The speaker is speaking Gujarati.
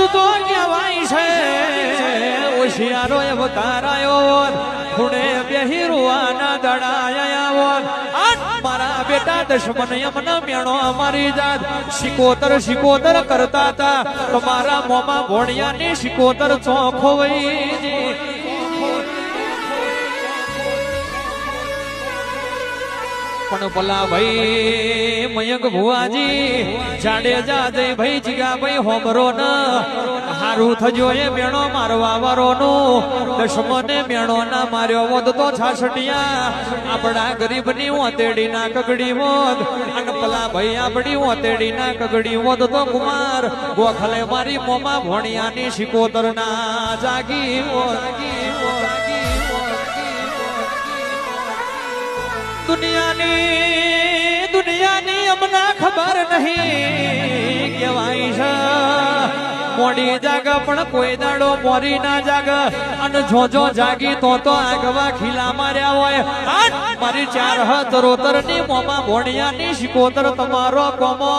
ઓદ તો કહેવાય છે, હોશિયારો એ વતારાયો ખૂણે બેહી રૂવાના દડાયા મારા બેટા દશમન એમનો મેણો અમારી જાત. શિકોતર શિકોતર કરતા હતા તમારા મોમાં ભોણિયાની શિકોતર ચોખો વઈ પણ ભલા ભાઈ, મયંક ભુવાજી જાડેજા જય ભાઈ જીગા ભાઈ હોમરો ન હારું થજો એ મેણો મારવા વારો નો દશમને મેણો ના માર્યો હોત તો છાસટિયા આપણા ગરીબની ઓતેડી ના કગડી વધ અને પલા ભાઈ આપણી ઓતેડી ના કગડી હોત તો કુમાર, ગોખલે મારી મોમાં ભોણિયાની શિકોતર ના જાગી હોત દુનિયાની દુનિયાની અમને ખબર નહીં કેવાય છે. મોડી જાગ પણ કોઈ દાડો મોરી ના જાગ. અને જોજો જાગી તો તો આગવા ખીલા માર્યા હોય! મારી ચાર હાથ રોતરની મોમાં ભોણિયાની શિકોતર તમારો કોમો.